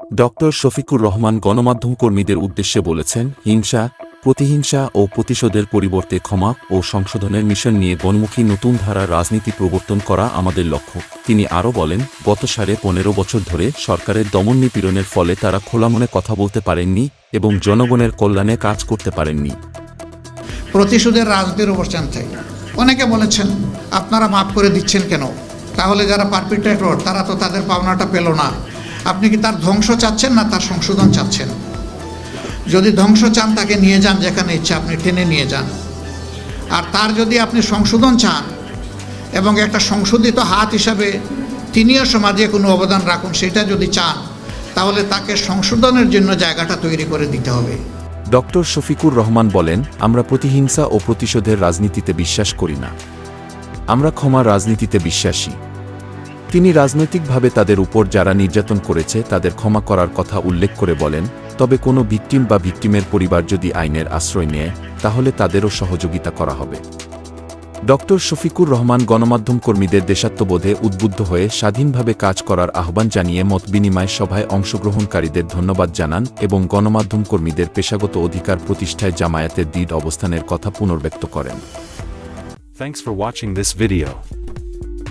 Doctor Shafiqur Rahman গণমাধ্যম কর্মীদের উদ্দেশ্যে বলেছেন, হিংসা, প্রতিহিংসা ও প্রতিশোধের পরিবর্তে ক্ষমা ও সংশোধনের মিশন নিয়ে গণমুখী নতুন ধারার রাজনীতি প্রবর্তন করা আমাদের লক্ষ্য। তিনি আরও বলেন, গত সাড়ে পনেরো বছর ধরে সরকারের দমন নিপীড়নের ফলে তারা খোলা মনে কথা বলতে পারেননি এবং জনগণের কল্যাণে কাজ করতে পারেননি। প্রতিশোধের রাজনীতির অবস্থান চাই। অনেকে বলেছেন, আপনারা মাফ করে দিচ্ছেন কেন? তাহলে যারা পারপিটেটর তারা তো তাদের পাওনাটা পেল না। আপনি কি তার ধ্বংস চাচ্ছেন না তার সংশোধন চাচ্ছেন? যদি ধ্বংস চান, তাকে নিয়ে যান যেখানে ইচ্ছা, আপনি টেনে নিয়ে যান। আর তার যদি আপনি সংশোধন চান এবং একটা সংশোধিত হাত হিসাবে তিনিও সমাজে কোনো অবদান রাখুন, সেটা যদি চান, তাহলে তাকে সংশোধনের জন্য জায়গাটা তৈরি করে দিতে হবে। ডক্টর শফিকুর রহমান বলেন, আমরা প্রতিহিংসা ও প্রতিশোধের রাজনীতিতে বিশ্বাস করি না। আমরা ক্ষমা রাজনীতিতে বিশ্বাসী। তিনি রাজনৈতিকভাবে তাদের উপর যারা নির্যাতন করেছে তাদের ক্ষমা করার কথা উল্লেখ করে বলেন, তবে কোনো ভিকটিম বা ভিকটিমের পরিবার যদি আইনের আশ্রয় নেয়, তাহলে তাদেরও সহযোগিতা করা হবে। ডক্টর শফিকুর রহমান গণমাধ্যম কর্মীদের দেশাত্মবোধে উদ্বুদ্ধ হয়ে স্বাধীনভাবে কাজ করার আহ্বান জানিয়ে মত বিনিময় সভায় অংশগ্রহণকারীদের ধন্যবাদ জানান এবং গণমাধ্যম কর্মীদের পেশাগত অধিকার প্রতিষ্ঠায় জামায়াতের দৃঢ় অবস্থানের কথা পুনর্ব্যক্ত করেন। Thanks for watching this video.